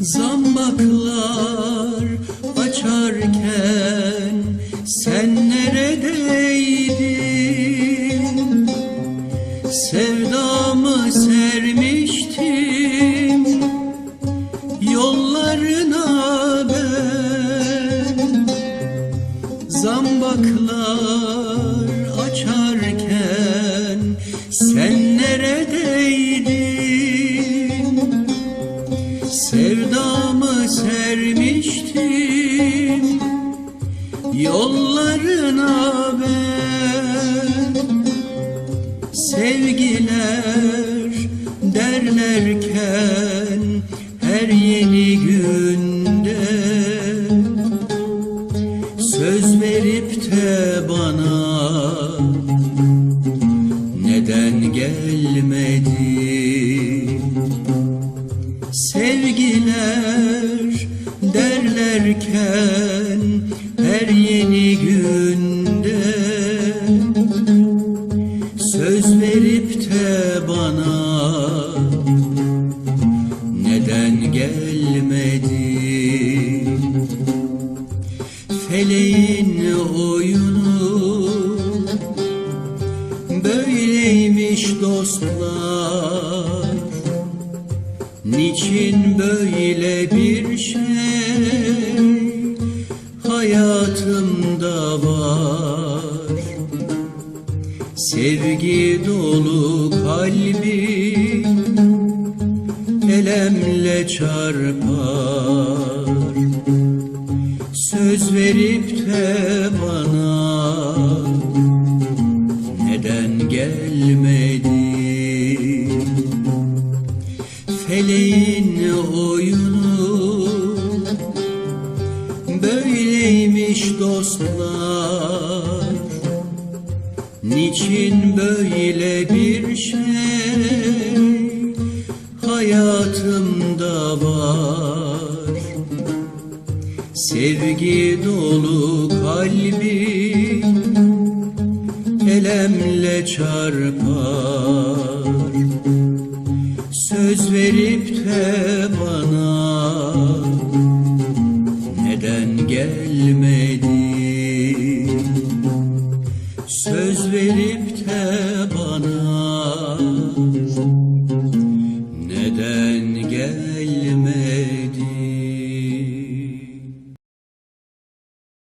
Zambaklar açarken sen neredeydin? Sevdamı sermiştim yollarına ben Zambaklar sermiştim Yollarına ben Sevgiler derlerken her yeni günde yeni günde. Söz verip de bana neden gelmedin? Feleğin oyunu böyleymiş dostlar. Niçin böyle bir şey Sevgi dolu kalbim elemle çarpar Söz verip de bana neden gelmedin? Feleğin oyunu böyleymiş dostlar Niçin böyle bir şey hayatımda var? Sevgi dolu kalbim elemle çarpar. Söz verip de bana Söz verip de bana